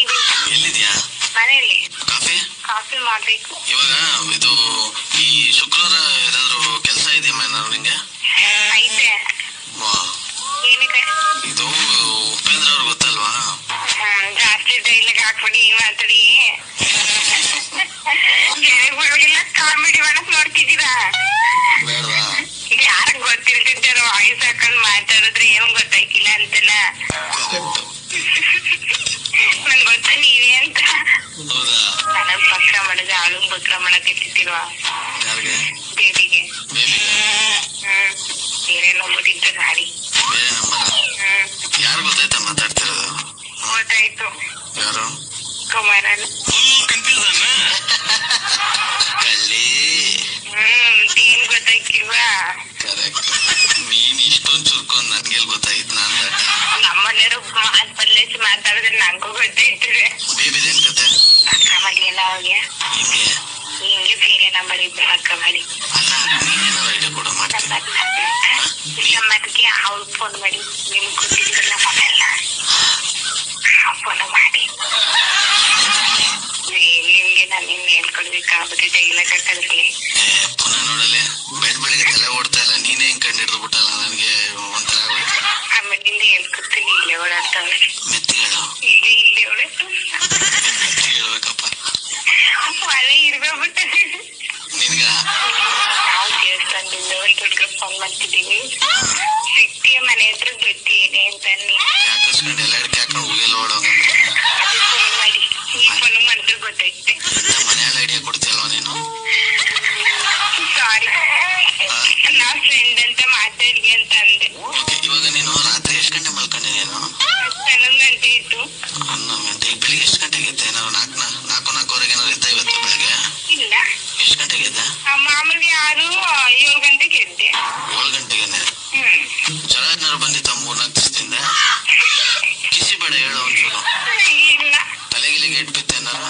ಇದೀನಿ ಎಲ್ಲಿದ್ಯಾ? ಮನೆಯಲ್ಲಿ. ಕಾಫಿ? ಕಾಫಿ ಮಾಡ್ಬೇಕು. ಇವಾಗ ಇದು ಈ ಶುಕ್ರವಾರ ಏನಾದ್ರು ಕೆಲಸ ಏನಾದ್ರು ನಿಂಗೆ? ಐತೆ. ಏನಕ್ಕೆ? ಇದು ಉಪೇಂದ್ರ ಅವ್ರು ಗೊತ್ತಲ್ವಾ? ಜಾಸ್ತಿ ಡೈಲಾಗ್ ಹಾಕ್ಬಿಡಿ ಮಾತಾಡಿ. ಜನಗಳಿಗೆಲ್ಲ ಕಾಮಿಡಿ ಮಾಡಕ್ ನೋಡ್ತಿದ್ದೀರಾ? ಬೇಡವಾ? ಯಾರ ಗೊತ್ತಿರ್ತಿದ್ದಾರೋ ವಾಯ್ಸ್ ಹಾಕೊಂಡ್ ಮಾತಾಡಿದ್ರೆ ಏನ್ ಗೊತ್ತಾಯ್ತಿಲ್ಲ ಅಂತಲ್ಲ ನಂಗ್ ಗೊತ್ತಾ ನೀವೇ ಅಂತ ಹೌದಾ ನನಗ್ ಬಕ್ರ ಮಾಡಿದ್ರೆ ಅವಳು ಬಕ್ರ ಮಾಡಕ್ ಇಟ್ಟಿರ್ತಿಲ್ವಾ ಯಾರಿಗೆ? ಬೇಬಿಗೆ. ಬೇಬಿಗೆ? ಹ್ಮ್. ಬೇರೆ ನಂಬರಿದ್ದ ಗಾಡಿ ಬೇರೆ ನಂಬರ ಹ್ಮ್. ಯಾರು ಗೊತ್ತಾಯ್ತಾ ಮಾತಾಡ್ತಿರೋದು? ಗೊತ್ತಾಯ್ತು. ಯಾರು? ಕುಮಾರನ್ ಕನ್ಫ್ಯೂಸನ್ ಕಳ್ಳಿ. ಹ್ಮ್. ಏನ್ ಗೊತ್ತಾಯ್ತಿಲ್ವಾ? ಕರೆಕ್ಟ್ ನೀನ್ ಇಷ್ಟೊಂದ್ ಚುರ್ಕೊಂಡ್ ನನ್ಗೆಲ್ ಗೊತ್ತಾಗಿತ್ತು ನಾನ್ ನಮ್ಮನೆಯವರು ಮಾತ್ ಬದಲಿಸಿ ಮಾತಾಡಿದ್ರೆ ನಂಗೂ ಗೊತ್ತಾಯ್ತದೆ. ಬೇಬಿದೇನ್ ಕತೆ? ಅಕ್ಕ ಮಾಡಿ ಎಲ್ಲ ಅವ್ರಿಗೆ ಹಿಂಗೆ. ಹಿಂಗೆ ನಮ್ಮ ಇದ್ದು ಅಕ್ಕ ಮಾಡಿ ಫೋನ್ ಮಾಡಿ, ನಿಮ್ಗೆ ಗೊತ್ತಿದ್ದಿಲ್ಲ ಫೋನ್ ಮಾಡಿ. ನಿಮ್ಗೆ ನಾನು ಇನ್ನು ಹೇಳ್ಕೊಡ್ಬೇಕಾಗುತ್ತೆ ಇಲ್ಲ ಹಾಕೋದ್ರಲ್ಲಿ ಫೋನ್ ಮಾಡ್ತಿದ್ದೀವಿ ಸಿಕ್ತಿಯ ಮನೆ ಹತ್ರ ಬರ್ತೀನಿ ಅಂತ ಯಾಕಸ್ಕೊಂಡು ಎಲ್ಲ ಹಿಡ್ಕೆ ಹಾಕೊಂಡು ಓಡೋಂಗ ಅದು ಫೋನ್ ಮಾಡಿ ಈ ಫೋನ್ ಮಾಡಿದ್ರೆ ಗೊತ್ತೈತೆ ಮನೆಯಲ್ಲಿ ಐಡಿಯಾ ನೀನು ಸಾರಿ ನಾ ಫ್ರೆಂಡ್ ಅಂತ ಮಾತಾಡಿ ಅಂತ ಅಂದೆ ಓಕೆ ಇವಾಗ ನೀನು ರಾತ್ರಿ ಎಷ್ಟು ಗಂಟೆ ಮಲ್ಕೊಂಡೆ ನೀನು? ಹನ್ನೊಂದು ಗಂಟೆ ಇತ್ತು ಹನ್ನೊಂದು ಗಂಟೆ. ಸುಮಾರು ಏಳು ಗಂಟೆಗೆ ಎದ್ದೆ ಏಳು ಗಂಟೆಗೆನೆ? ಹ್ಮ್. ಜ್ವರ ಏನಾರು ಬಂದಿತ್ತ ಮೂರ್ನಾಲ್ಕು ದಿವಸದಿಂದ? ಕಿಸಿ ಬೇಡ ಹೇಳು ಒಂಚೂರು. ಇಲ್ಲ. ತಲೆಗಿಲಿಗೆ ಏಟ್ ಬಿತ್ತ ಏನಾರು